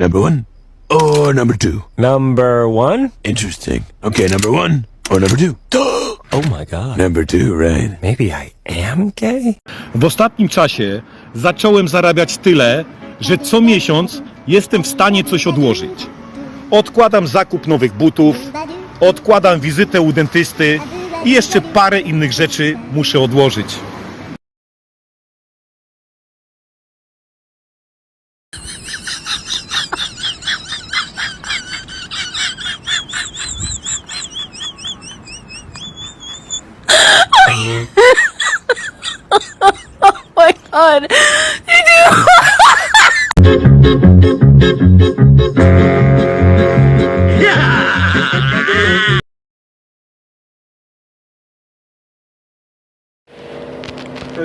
Number one or number two? Number one? Interesting. Okay, number one or number two? Oh my god. number two, right? Maybe I am gay? W ostatnim czasie zacząłem zarabiać tyle, że co miesiąc jestem w stanie coś odłożyć. Odkładam zakup nowych butów, odkładam wizytę u dentysty i jeszcze parę innych rzeczy muszę odłożyć. my god. Did you?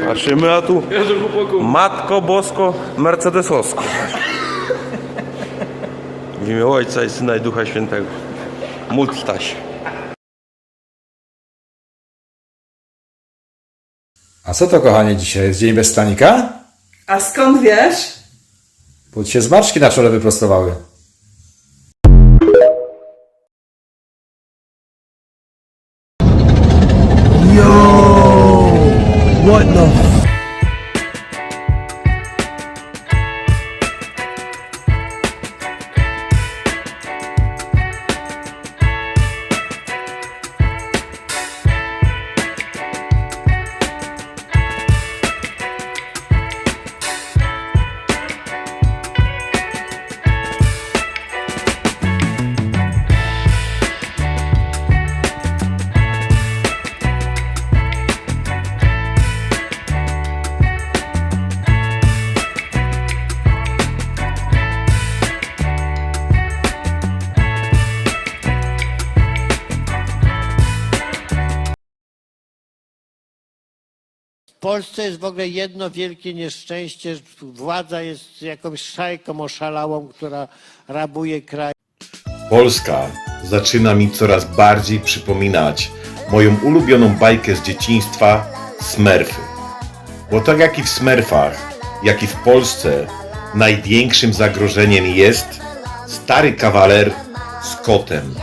Patrzymy, a tu Matko Bosko Mercedesowsko. W imię Ojca i Syna i Ducha Świętego. Módl A co to, kochanie, dzisiaj jest dzień bez stanika? A skąd wiesz? Bo ci się zmarszki na czole wyprostowały. Polsce jest w ogóle jedno wielkie nieszczęście. Władza jest jakąś szajką oszalałą, która rabuje kraj. Polska zaczyna mi coraz bardziej przypominać moją ulubioną bajkę z dzieciństwa Smurfy. Bo tak jak i w Smurfach, jak i w Polsce, największym zagrożeniem jest stary kawaler z kotem.